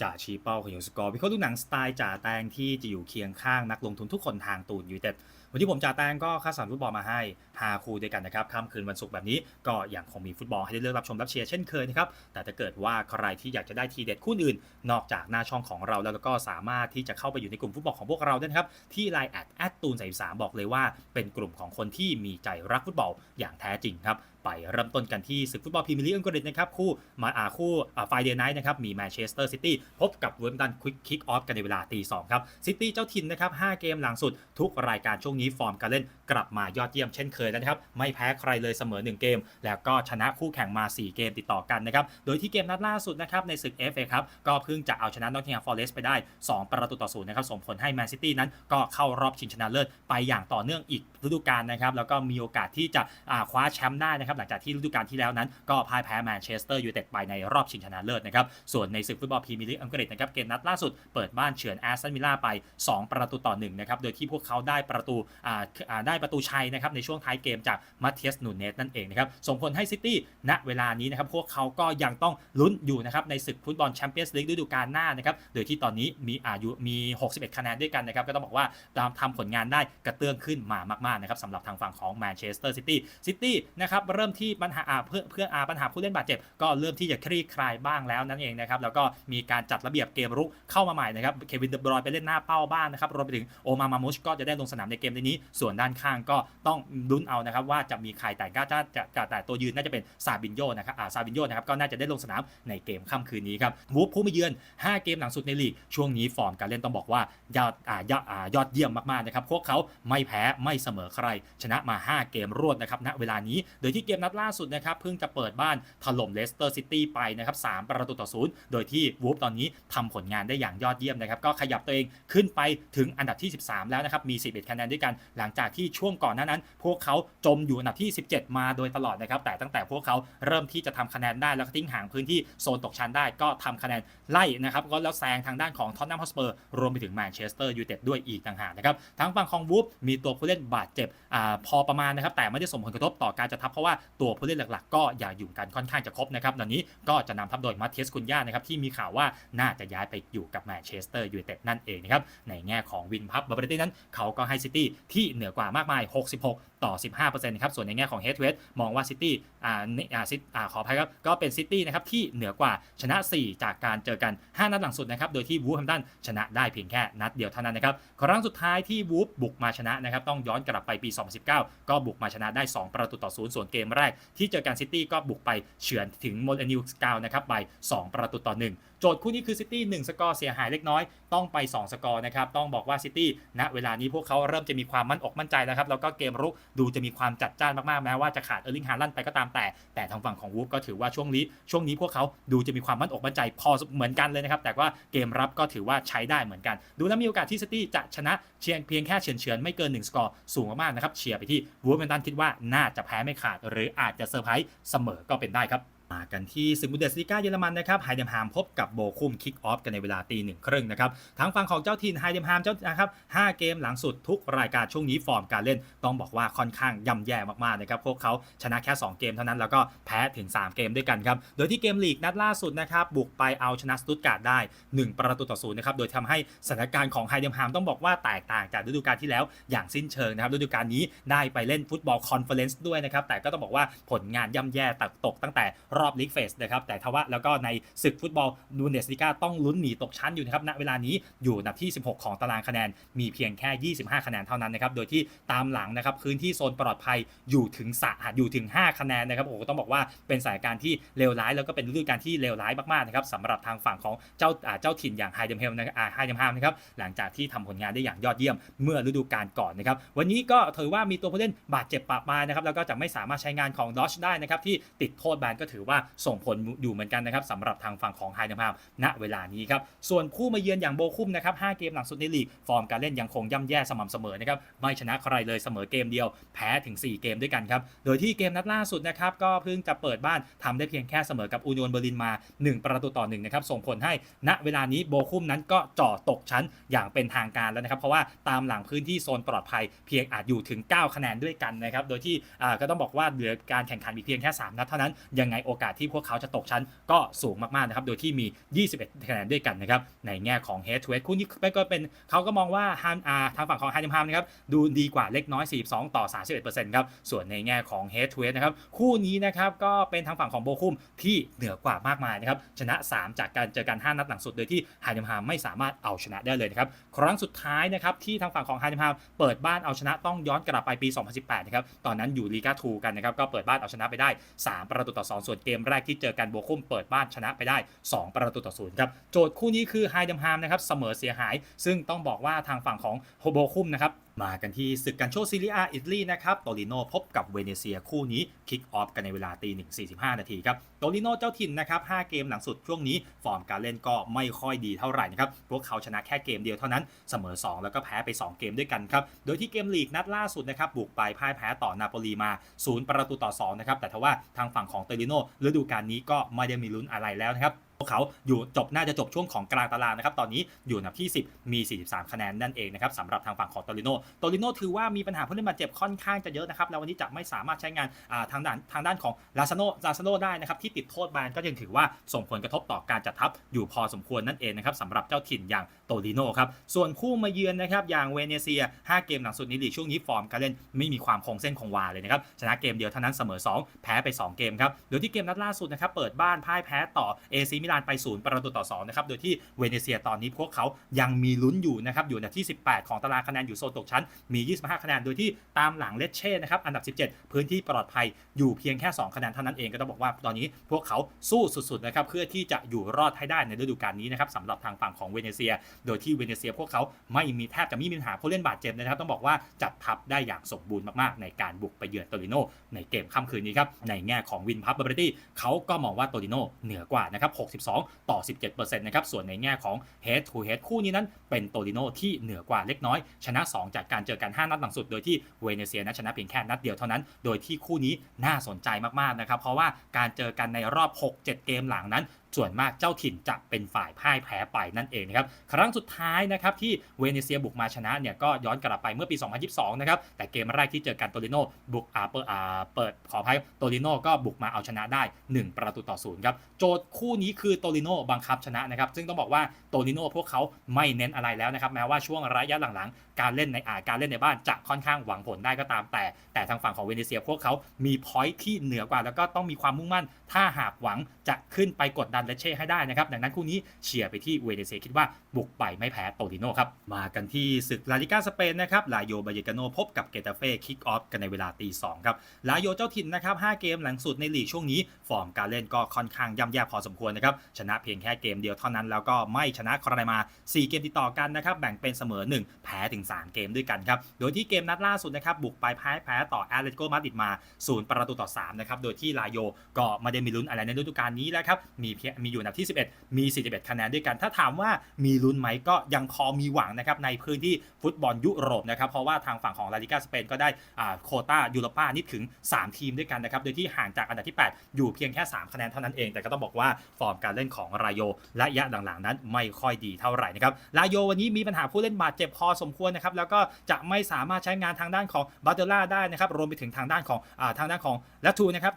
จ่าชี้เป้าขยงสกอร์วิเคราะห์ลูกหนังสไตล์จ่าแตงที่จะอยู่เคียงข้างนักลงทุนทุกคนทางตูนยูไนเต็ด วันที่ผมจ่าแตงก็คัดสรรฟุตบอลมาให้5คู่ด้วยกันนะครับค่ำคืนวันศุกร์แบบนี้ก็ยังคงมีฟุตบอลให้ได้เลือกรับชมรับเชียร์เช่นเคยนะครับแต่ถ้าเกิดว่าใครที่อยากจะได้ทีเด็ดคู่อื่น นอกจากหน้าช่องของเราแล้วก็สามารถที่จะเข้าไปอยู่ในกลุ่มฟุตบอลของพวกเราได้นะครับที่ไลน์แอดแอดตูนสามบอกเลยว่า เป็นกลุ่มของคนที่มีใจรักฟุตบอลอย่างแท้จริงครับไปเริ่มต้นกันที่ศึกฟุตบอลพรีเมียร์ลีกอังกฤษนะครับคู่มาอาคู่ไฟเดย์ไนท์นะครับมีแมนเชสเตอร์ซิตี้พบกับเวมตันควิกคิกออฟกันในเวลาตีสองครับซิตี้เจ้าถิ่นนะครับ5เกมหลังสุดทุกรายการช่วงนี้ฟอร์มการเล่นกลับมายอดเยี่ยมเช่นเคยแล้วนะครับ ไม่แพ้ใครเลยเสมอ 1 เกม แล้วก็ชนะคู่แข่งมา 4 เกมติดต่อกันนะครับ โดยที่เกมนัดล่าสุดนะครับในศึก FA ครับ ก็เพิ่งจะเอาชนะนอตติงแฮมฟอร์เรสต์ไปได้ 2 ประตูต่อศูนย์นะครับ ส่งผลให้แมนซิตี้นั้นก็เข้ารอบชิงชนะเลิศไปอย่างต่อเนื่องอีกฤดูกาลนะครับ แล้วก็มีโอกาสที่จะคว้าแชมป์ได้นะครับ หลังจากที่ฤดูกาลที่แล้วนั้น ก็พ่ายแพ้แมนเชสเตอร์ยูไนเต็ดไปในรอบชิงชนะเลิศนะครับ ส่วนในศึกฟุตบอลพรีเมียร์ลีกอังกฤษนะครับ เกมนัดล่าสุดเปิดบ้านเฉือนแอสตันวิลล่าไป 2 ประตูต่อ1นะครับ โดยที่พวกเขาได้ประตูได้ประตูชัยนะครับในช่วงท้ายเกมจากมาเทียสนูเนสนั่นเองนะครับส่งผลให้ซิตี้ณเวลานี้นะครับพวกเขาก็ยังต้องลุ้นอยู่นะครับในศึกฟุตบอลแชมเปี้ยนส์ลีกฤดูกาลหน้านะครับโดยที่ตอนนี้มีอายุมี 61 คะแนนด้วยกันนะครับก็ต้องบอกว่าตามทำผลงานได้กระเตื้องขึ้นมามากๆนะครับสำหรับทางฝั่งของแมนเชสเตอร์ซิตี้ซิตี้นะครับเริ่มที่ปัญหาเพื่อเพื่ออาปัญหาผู้เล่นบาดเจ็บ ก็เริ่มที่จะคลี่คลายบ้างแล้วนั่นเองนะครับแล้วก็มีการจัดระเบียบเกมรุกเข้ามาใหม่นะครับเควินเดบรอยไปเล่นหน้าเป้าบ้างนะครับรวมไปถึงโอมามามุชก็จะได้ลงสนามในเกมนี้ส่วนด้านข้างก็ต้องลุ้นเอานะครับว่าจะมีใครแต่ก็จะจะจะแต่ตัวยืนน่าจะเป็นซาบินโยนะครับอ่าซาบินโยนะครับก็น่าจะได้ลงสนามในเกมค่ำคืนนี้ครับวูฟผู้มาเยือน 5 เกมหลังสุดในลีกช่วงนี้ฟอร์มการเล่นต้องบอกว่ายอดอ่ายอดอ่ายอดเยี่ยมมากๆนะครับพวกเขาไม่แพ้ไม่เสมอใคร ชนะมา 5 เกมรวดนะครับณเวลานี้ โดยที่เกมนัดล่าสุดนะครับเพิ่งจะเปิดบ้านถล่มเลสเตอร์ซิตี้ไปนะครับ3ประตูต่อศูนย์โดยที่วูฟตอนนี้ทำผลงานได้อย่างยอดเยี่ยมนะครับก็ขยับตัวเองขึ้นไปถึงอันดับที่ 13 แล้วนะครับมี 11คะแนนด้วยกัน หลังจากที่ช่วงก่อนหน้านั้น พวกเขาจมอยู่อันดับที่ 17 มาโดยตลอดนะครับ แต่ตั้งแต่พวกเขาเริ่มที่จะทำคะแนนได้แล้วก็ทิ้งห่างพื้นที่โซนตกชั้นได้ก็ทำคะแนนไล่นะครับก็แล้วแซงทางด้านของท็อตแนมฮอสเปอร์รวมไปถึงแมนเชสเตอร์ยูไนเต็ดด้วยอีกต่างหากนะครับทั้งฝั่งของวูฟมีตัวผู้เล่นบาดเจ็บอ่าพอประมาณนะครับแต่ไม่ได้ส่งผลกระทบต่อการจะทัพเพราะว่าตัวผู้เล่นหลักๆ ก็อย่าอยู่กันค่อนข้างจะครบนะครับตอนนี้ก็จะนำทัพโดยมาเทสคุนย่านะครับที่มีข่าวว่าน่าจะย้ายไปอยู่กับแมนเชสเตอร์ยูไนเต็ดนั่นเองนะครับในแง่ของวินพับบาร์เบรตี้นั้นเขาก็ให้ซิตี้ที่เหนือกว่ามากมาย 66 ต่อ 15%ครับ ส่วนในแง่ของเฮด o เ e มองว่าซิตี้อ่าอ่าซิอ่าขออภัยครับ ก็เป็นซิตี้นะครับที่เหนือกว่าชนะ 4 จากการเจอกัน 5 นัดหลังสุดนะครับ โดยที่วูฟแฮมตันชนะได้เพียงแค่นัดเดียวเท่านั้นนะครับ ครั้งสุดท้ายที่วูฟบุกมาชนะนะครับ ต้องย้อนกลับไปปี 2019 ก็บุกมาชนะได้ 2 ประตูต่อศูนย์ส่วนเกมแรก ที่เจอกันซิตี้ก็บุกไปเฉือนถึงโมเดนิวสกาวนะครับไป2 ประตูต่อ 1 โจทย์คู่นี้คือซิตี้1สกอร์เสียหายเล็กน้อยต้องไป 2 สกอร์นะครับต้องบอกว่าซิตี้ณเวลานี้พวกเขาเริ่มจะมีความมั่นอกมั่นใจแล้วครับแล้วก็เกมรุกดูจะมีความจัดจ้านมากๆแม้ว่าจะขาดเออร์ลิงฮาลันไปก็ตามแต่ แต่ทางฝั่งของวูฟก็ถือว่าช่วงนี้ช่วงนี้พวกเขาดูจะมีความมั่นอกมั่นใจพอเหมือนกันเลยนะครับแต่ว่าเกมรับก็ถือว่าใช้ได้เหมือนกัน ดูแล้วมีโอกาสที่ซิตี้จะชนะเชียงเพียงแค่เฉือนเฉือนๆไม่เกิน1สกอร์สูงมากๆนะครับเชียร์ไปที่วูฟเวนตันคิดว่าน่าจะแพ้ไม่ขาด หรืออาจจะเซอร์ไพรส์เสมอก็เป็นได้ครับ มากันที่ศึกบุนเดสลีกาเยอรมันนะครับไฮเดมฮามพบกับโบคุมคิกออฟกันในเวลาตีหนึ่งครึ่งนะครับทางฝั่งของเจ้าถิ่นไฮเดมฮามเจ้านะครับ5เกมหลังสุดทุกรายการช่วงนี้ฟอร์มการเล่น ต้องบอกว่าค่อนข้างย่ำแย่มากๆนะครับพวกเขาชนะแค่ 2 เกมเท่านั้นแล้วก็แพ้ถึง 3 เกมด้วยกันครับโดยที่เกมลีกนัดล่าสุดนะครับบุกไปเอาชนะสตุตการ์ดได้ 1 ประตูต่อศูนย์นะครับโดยทำให้สถานการณ์ของไฮเดมฮามต้องบอกว่าแตกต่างจากฤดูกาลที่แล้วอย่างสิ้นเชิงนะครับฤดูกาลนี้ได้ไปเล่นฟุตบอลคอนเฟอเรนซ์ด้วยนะครับแต่ก็ต้องบอกว่าผลงานย่ำแย่ตกตั้งแต่รอบลีกเฟสนะครับแต่ทว่าแล้วก็ในศึกฟุตบอลดูเนสลิก้าต้องลุ้นหนีตกชั้นอยู่นะครับณเวลานี้อยู่อันดับที่ 16 ของตารางคะแนนมีเพียงแค่ 25 คะแนนเท่านั้นนะครับโดยที่ตามหลังนะครับพื้นที่โซนปลอดภัยอยู่ถึงสะอยู่ถึง 5 คะแนนนะครับโอ้โหต้องบอกว่าเป็นสานการที่เลวร้ายแล้วก็เป็นฤดูกาลที่เลวร้ายมากๆนะครับสำหรับทางฝั่งของเจ้าเจ้าถิ่นอย่างไฮเดมเฮลนะครับไฮเดมฮามนะครับหลังจากที่ทำผลงานได้อย่างยอดเยี่ยมเมื่อฤดูกาลก่อนนะครับวันนี้ก็ถือว่ามีตัวผู้เล่นบาดเจ็บปะปานะครับแล้วก็จะไม่สามารถใช้งานของดอชได้นะครับที่ติดโทษแบนก็ถือว่าส่งผลอยู่เหมือนกันนะครับสำหรับทางฝั่งของไฮเดมฮามณเวลานี้ครับส่วนคู่มาเยือนอย่างโบคุมนะครับ5เกมหลังสุดในลีกฟอร์มการเล่นยังคงย่ำแย่สม่ำเสมอนะครับไม่ชนะใครเลยเสมอเกมเดียว แพ้ถึง 4 เกมด้วยกันครับโดยที่เกมนัดล่าสุดนะครับก็เพิ่งจะเปิดบ้านทำได้เพียงแค่เสมอกับอูนิโอนเบอร์ลินมา 1 ประตูต่อ1นะครับส่งผลให้ณเวลานี้โบคุมนั้นก็จ่อตกชั้นอย่างเป็นทางการแล้วนะครับเพราะว่าตามหลังพื้นที่โซนปลอดภัยเพียงอาจอยู่ถึง 9 คะแนนด้วยกันนะครับโดยที่ก็ต้องบอกว่าเหลือการแข่งขันมีเพียงแค่ 3 นัดเท่านั้นยังไงโออกาสที่พวกเขาจะตกชั้นก็สูงมากๆนะครับ โดยที่มี 21คะแนนด้วยกันนะครับ ในแง่ของ head to head คู่นี้ก็เป็นเขาก็มองว่าฮันอาทางฝั่งของฮันดิมฮามนะครับดูดีกว่าเล็กน้อย 42 ต่อ 31%ครับ ส่วนในแง่ของ head to head นะครับ คู่นี้นะครับก็เป็นทางฝั่งของโบคุมที่เหนือกว่ามากมายนะครับ ชนะ 3 จากการเจอกัน 5 นัดหลังสุด โดยที่ฮันดิมฮามไม่สามารถเอาชนะได้เลยนะครับ ครั้งสุดท้ายนะครับที่ทางฝั่งของฮันดิมฮามเปิดบ้านเอาชนะต้องย้อนกลับไปปี 2018 นะครับ ตอนนั้นอยู่ลีกาทูกันนะครับ ก็เปิดบ้านเอาชนะไปได้ 3 ประตูต่อ 2 ส่วนเกมแรกที่เจอกันโบคุมเปิดบ้านชนะไปได้ 2 ประตูต่อศูนย์ครับโจทย์คู่นี้คือไฮดัมฮามนะครับเสมอเสียหาย ซึ่งต้องบอกว่าทางฝั่งของโฮโบคุมนะครับมากันที่ศึกกันโชซิลิอาอิตาลีนะครับโตลิโนพบกับเวเนเซียคู่นี้คิกออฟกันในเวลาตีหนึ่งสี่สิบห้านาทีครับโตลิโนเจ้าถิ่นนะครับห้าเกมหลังสุดช่วงนี้ ฟอร์มการเล่นก็ไม่ค่อยดีเท่าไหร่นะครับพวกเขาชนะแค่เกมเดียวเท่านั้นเสมอ 2 แล้วก็แพ้ไป 2 เกมด้วยกันครับโดยที่เกมลีกนัดล่าสุดนะครับบุกไปพ่ายแพ้ต่อนาโปลีมา 0 ประตูต่อ2นะครับแต่ทว่าทางฝั่งของเตลิโนฤดูกาลนี้ก็ไม่ได้มีลุ้นอะไรแล้วนะครับ วกเขาอยู่จบน่าจะจบช่วงของกลางตารางนะครับตอนนี้อยู่อันดับที่ 10 มี 43 คะแนนนั่นเองนะครับสำหรับทางฝั่งของโตลิโนโตลิโนถือว่ามีปัญหาผู้เล่นบาดเจ็บค่อนข้างจะเยอะนะครับแล้ววันนี้จะไม่สามารถใช้งานาทางด้านทางด้านของลาซาโนลาซาโนได้นะครับที่ติดโทษแบนก็ยังถือว่าส่งผลกระทบต่อการจัดทัพอยู่พอสมควรนั่นเองนะครับสำหรับเจ้าถิ่นอย่างโตลิโนครับส่วนคู่มาเยือนนะครับอย่างเวเนเซีย 5 เกมหลังสุดในลีกช่วงนี้ฟอร์มการเล่นไม่มีความคงเส้นคงวาเลยนะครับชนะเกมเดียวเท่านั้นเสมอ 2 แพ้ไป 2 เกมครับโดยที่เกมนัดล่าสุดนะครับเปิดบ้านพ่ายแพ้ต่อเอซีมิลานไป0ประตูต่อ2นะครับโดยที่เวเนเซียตอนนี้พวกเขายังมีลุ้นอยู่นะครับอยู่อันที่ 18 ของตารางคะแนนอยู่โซนตกชั้นมี 25 คะแนนโดยที่ตามหลังเลสเช่นะครับอันดับ 17 พื้นที่ปลอดภัยอยู่เพียงแค่ 2 คะแนนเท่านั้นเองก็ต้องบอกว่าตอนนี้พวกเขาสู้สุดๆนะครับเพื่อที่จะอยู่รอดให้ได้ในฤดูกาลนี้นะครับสำหรับทางฝั่งของเวเนเซีย โดยที่เวเนเซียพวกเขาไม่มีแทบจะไม่มีปัญหาผู้เล่นบาดเจ็บนะครับต้องบอกว่าจัดทัพได้อย่างสมบูรณ์มากๆ ในการบุกไปเยือนโตริโนในเกมค่ำคืนนี้ครับในแง่ของวินพับเบอร์ตี้เขาก็มองว่าโตริโนเหนือกว่านะครับ62ต่อ 17%นะครับส่วนในแง่ของ head to head คู่นี้นั้นเป็นโตริโนที่เหนือกว่าเล็กน้อย ชนะ 2 จากการเจอกัน 5 นัดหลังสุด โดยที่เวเนเซียนะชนะเพียงแค่นัดเดียวเท่านั้น โดยที่คู่นี้น่าสนใจมากๆนะครับเพราะว่าการเจอกันในรอบ 6-7 เกมหลังนั้น ส่วนมากเจ้าถิ่นจะเป็นฝ่ายพ่ายแพ้ไปนั่นเองนะครับครั้งสุดท้ายนะครับที่เวเนเซียบุกมาชนะเนี่ยก็ย้อนกลับไปเมื่อปี 2022 นะครับแต่เกมแรกที่เจอกันโตริโนบุกอาเปิดอ่าเปิดขออภัยโตริโนก็บุกมาเอาชนะได้ 1 ประตูต่อศูนย์ครับโจทย์คู่นี้คือโตริโนบังคับชนะนะครับซึ่งต้องบอกว่าโตริโนพวกเขาไม่เน้นอะไรแล้วนะครับแม้ว่าช่วงระยะหลังๆ การเล่นในอาการเล่นในบ้านจะค่อนข้างหวังผลได้ก็ตามแต่ แต่ทางฝั่งของเวเนเซียพวกเขามีพอยท์ที่เหนือกว่าแล้วก็ต้องมีความมุ่งมั่น ถ้าหากหวังจะขึ้นไปกดดันเลเช่ให้ได้นะครับ ดังนั้นคู่นี้เชียร์ไปที่เวเนเซคิดว่าบุกไปไม่แพ้โตริโนครับ มากันที่ศึกลาลิกาสเปนนะครับ ลาโยบาเยกาโนพบกับเกตาเฟ่คิกออฟกันในเวลาตีสองครับ ลาโยเจ้าถิ่นนะครับ5เกมหลังสุดในลีกช่วงนี้ ฟอร์มการเล่นก็ค่อนข้างย่ำแย่พอสมควรนะครับ ชนะเพียงแค่เกมเดียวเท่านั้น แล้วก็ไม่ชนะใครมา 4 เกมติดต่อกันนะครับแบ่งเป็นเสมอ 1 แพ้ถึง 3 เกมด้วยกันครับ โดยที่เกมนัดล่าสุดนะครับบุกไปแพ้แพ้ต่อแอตเลติโกมาดริดมา0ประตูต่อ3นะครับโดยที่ลาโยก็ไม่ได้มีลุ้นอะไรในฤดูกาลนี้แล้วครับมีเพียงมีอยู่อันดับที่ 11 มี 41 คะแนนด้วยกัน ถ้าถามว่ามีลุ้นไหมก็ยังพอมีหวังนะครับในพื้นที่ฟุตบอลยุโรปนะครับเพราะว่าทางฝั่งของลาลิกาสเปนก็ได้โคต้ายูโรปานี่ถึง 3 ทีมด้วยกันนะครับโดยที่ห่างจากอันดับที่ 8 อยู่เพียงแค่ 3 คะแนนเท่านั้นเอง แต่ก็ต้องบอกว่าฟอร์มการเล่นของรายโยและระยะหลังๆ นั้นไม่ค่อยดีเท่าไหร่นะครับรายโยวันนี้มีปัญหาผู้เล่นบาดเจ็บพอสมควรนะครับแล้วก็จะไม่สามารถใช้งานทางด้านของบาเตล่าได้นะครับรวมไปถึงทางด้านของทางด้านของลัตทูนะครับ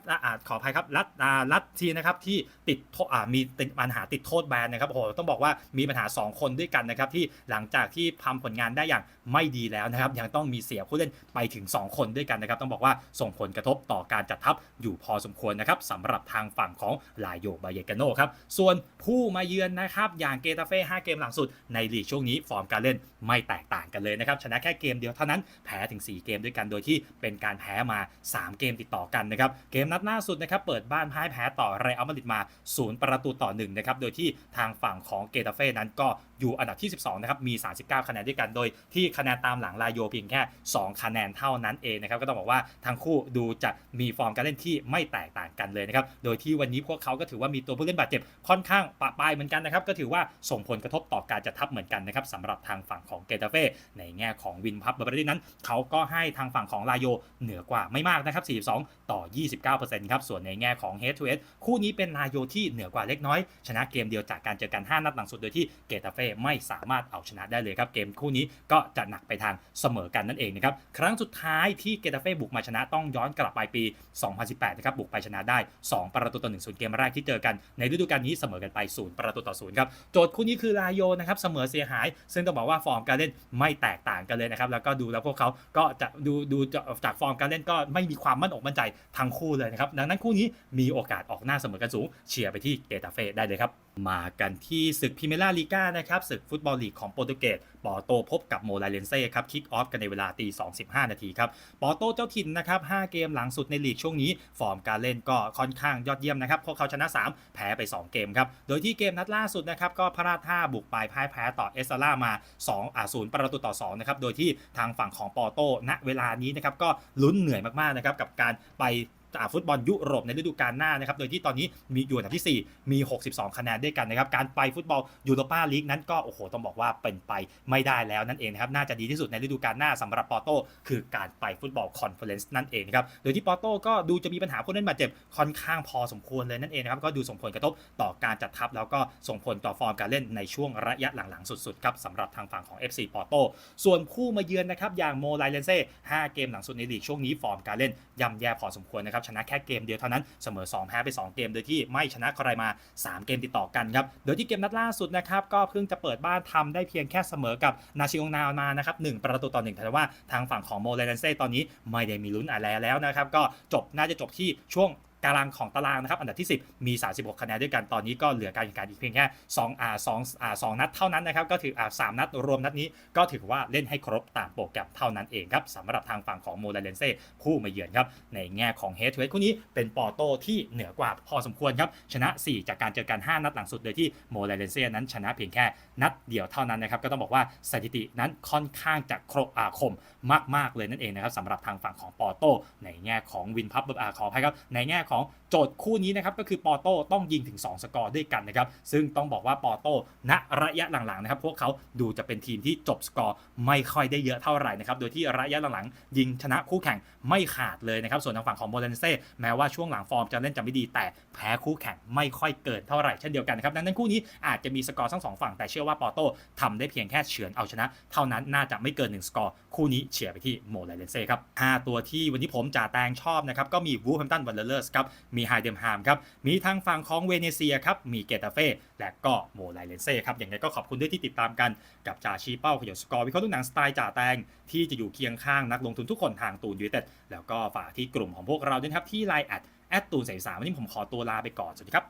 ขออภัยครับลัตลัตทีนะครับที่ติดทมีติดปัญหาติดโทษแบนนะครับโอ้โหต้องบอกว่ามีปัญหา 2 คนด้วยกันนะครับที่หลังจากที่ทำผลงานได้อย่างไม่ดีแล้วนะครับยังต้องมีเสียผู้เล่นไปถึง 2 คนด้วยกันนะครับต้องบอกว่าส่งผลกระทบต่อการจัดทัพอยู่พอสมควรนะครับสำหรับทางฝั่งของลายโยบายเยกาโนครับส่วนผู้มาเยือนนะครับอย่างเกตาเฟ่5เกมหลังสุดในลีกช่วงนี้ฟอร์มการเล่นไม่แตกต่างกันเลยนะครับชนะแค่เกมเดียวเท่านั้นแพ้ถึง 4 เกมด้วยกันโดยที่เป็นการแพ้มา 3 เกมติดต่อกันนะครับเกมนัดล่าสุดนะครับเปิดบ้านพ่ายแพ้ต่อเรอัลมาดริดมา0ประตูต่อ1นะครับ โดยที่ทางฝั่งของเกตาเฟ่นั้นก็อยู่อันดับที่ 12 นะครับ มี 39 คะแนนด้วยกัน โดยที่คะแนนตามหลังลาโยเพียงแค่ 2 คะแนนเท่านั้นเองนะครับ ก็ต้องบอกว่าทั้งคู่ดูจะมีฟอร์มการเล่นที่ไม่แตกต่างกันเลยนะครับ โดยที่วันนี้พวกเขาก็ถือว่ามีตัวผู้เล่นบาดเจ็บค่อนข้างปะปายเหมือนกันนะครับ ก็ถือว่าส่งผลกระทบต่อการจัดทัพเหมือนกันนะครับสำหรับทางฝั่งของเกตาเฟ่ในแง่ของวินพับบอร์ดี้นั้น เขาก็ให้ทางฝั่งของลาโยเหนือกว่าไม่มากนะครับ 42 ต่อ 29%ครับ ส่วนในแง่ของ head to head คู่นี้เป็นลาโยที่เหนือกว่าเล็กน้อย ชนะเกมเดียวจากการเจอกัน 5 นัดหลังสุดโดยที่เกตาเฟ่ไม่สามารถเอาชนะได้เลยครับ เกมคู่นี้ก็จะหนักไปทางเสมอกันนั่นเองนะครับ ครั้งสุดท้ายที่เกตาเฟ่บุกมาชนะต้องย้อนกลับไปปี 2018 นะครับ บุกไปชนะได้ 2 ประตูต่อ1ส่วนเกมแรกที่เจอกัน ในฤดูกาลนี้เสมอกันไป 0 ประตูต่อ0ครับโจทย์คู่นี้คือลาโยนะครับเสมอเสียหาย ซึ่งต้องบอกว่าฟอร์มการเล่นไม่แตกต่างกันเลยนะครับแล้วก็ดูแล้วพวกเขาก็จะดูดูจากฟอร์มการเล่นก็ไม่มีความมั่นอกมั่นใจทั้งคู่เลยนะครับดังนั้นคู่นี้มีโอกาสออกหน้าเสมอกันสูงเชียร์ไปที่เกตาเฟ่ได้เลยครับ มากันที่ศึกพิเมล่าลีกานะครับศึกฟุตบอลลีกของโปรตุเกสปอโตพบกับโมไลเลนเซ่ครับคิกออฟกันในเวลาตี2.15นาทีครับปอโตเจ้าถิ่นนะครับ5เกมหลังสุดในลีกช่วงนี้ ฟอร์มการเล่นก็ค่อนข้างยอดเยี่ยมนะครับพวกเขาชนะ 3 แพ้ไป 2 เกมครับโดยที่เกมนัดล่าสุดนะครับก็พลาดท่าบุกไปพ่ายแพ้ต่อเอสซาล่ามา2อ่า0ประตูต่อ2นะครับโดยที่ทางฝั่งของปอโตณเวลานี้นะครับก็ลุ้นเหนื่อยมากๆนะครับกับการไป จากฟุตบอลยุโรปในฤดูกาลหน้านะครับโดยที่ตอนนี้มีอยู่อันดับที่ 4 มี 62 คะแนนด้วยกันนะครับการไปฟุตบอลยูโรปาลีกนั้นก็โอ้โหต้องบอกว่าเป็นไปไม่ได้แล้วนั่นเองนะครับน่าจะดีที่สุดในฤดูกาลหน้าสำหรับปอโต้คือการไปฟุตบอลคอนเฟอเรนซ์นั่นเองครับโดยที่ปอโต้ก็ดูจะมีปัญหาผู้เล่นบาดเจ็บค่อนข้างพอสมควรเลยนั่นเองนะครับก็ดูส่งผลกระทบต่อการจัดทัพแล้วก็ส่งผลต่อฟอร์มการเล่นในช่วงระยะหลังๆสุดๆครับสำหรับทางฝั่งของ FC ปอโต้ส่วนคู่มาเยือนนะครับอย่างโมไลเลนเซ่5เกมหลังสุดในลีกช่วงนี้ฟอร์มการเล่นย่ำแย่พอสมควรนะครับชนะแค่เกมเดียวเท่านั้นเสมอ2แพ้ไป 2 เกม โดยที่ไม่ชนะใครมา 3 เกมติดต่อกันครับโดยที่เกมนัดล่าสุดนะครับก็เพิ่งจะเปิดบ้านทำได้เพียงแค่เสมอกับนาชิองนามานะครับหประตูต่อหนึ่งแต่ว่าทางฝั่งของโมเลนเซ่ตอนนี้ไม่ได้มีลุ้นอะไรแล้วนะครับก็จบน่าจะจบที่ช่วง ตารางของตารางนะครับอันดับที่ 10 มี 36 คะแนนด้วยกันตอนนี้ก็เหลือการแข่งขันอีกเพียงแค่2อ่า2อ่า2นัดเท่านั้นนะครับก็ถืออ่า3นัดรวมนัดนี้ก็ถือว่าเล่นให้ครบตามโปรแกรมเท่านั้นเองครับสำหรับทางฝั่งของโมเลนเซ่ผู้มาเยือนครับในแง่ของเฮดทูเฮดคู่นี้เป็นปอโตที่เหนือกว่าพอสมควรครับชนะ 4 จากการเจอกัน 5 นัดหลังสุดโดยที่โมเลนเซ่นั้นชนะเพียงแค่นัดเดียวเท่านั้นนะครับก็ต้องบอกว่าสถิตินั้นค่อนข้างจะครบอาคมมาก ๆ เลยนั่นเองนะครับสำหรับทางฝั่งของปอโตในแง่ของวินพับอ่าขออภัยครับในแง่ของ好，โจทย์คู่นี้นะครับก็คือปอโต้ต้องยิงถึง 2 สกอร์ด้วยกันนะครับซึ่งต้องบอกว่าปอโต้ณระยะหลังๆนะครับพวกเขาดูจะเป็นทีมที่จบสกอร์ไม่ค่อยได้เยอะเท่าไหร่นะครับโดยที่ระยะหลังๆยิงชนะคู่แข่งไม่ขาดเลยนะครับส่วนทางฝั่งของโมเดนเซ่แม้ว่าช่วงหลังฟอร์มจะเล่นจะไม่ดี แต่แพ้คู่แข่งไม่ค่อยเกินเท่าไหร่เช่นเดียวกันนะครับดังนั้นคู่นี้อาจจะมีสกอร์ทั้งสองฝั่งแต่เชื่อว่าปอโต้ทำได้เพียงแค่เฉือนเอาชนะ เท่านั้นน่าจะไม่เกิน1สกอร์คู่นี้เฉียร์ไปที่โมเลนเซ่ครับ5ตัวที่วันนี้ผมจ่าแตงชอบนะครับก็มีวูฟแฮมตันวันเลอร์สครับมมีไฮเดมฮามครับ มีทางฝั่งของเวเนเซียครับ มีเกตาเฟ่ และก็โมไลเลนเซ่ครับ อย่างไรก็ขอบคุณด้วยที่ติดตามกันกับจ่าชีเป้าขยนสกอร์วิเคราะห์ทุกหนังสไตล์จ่าแตง ที่จะอยู่เคียงข้างนักลงทุนทุกคนทางตูนยูเต็ดแล้วก็ฝากที่กลุ่มของพวกเราด้วยครับที่ไลน์แอดแอดตูนใส่สามวันนี้ผมขอตัวลาไปก่อน สวัสดีครับ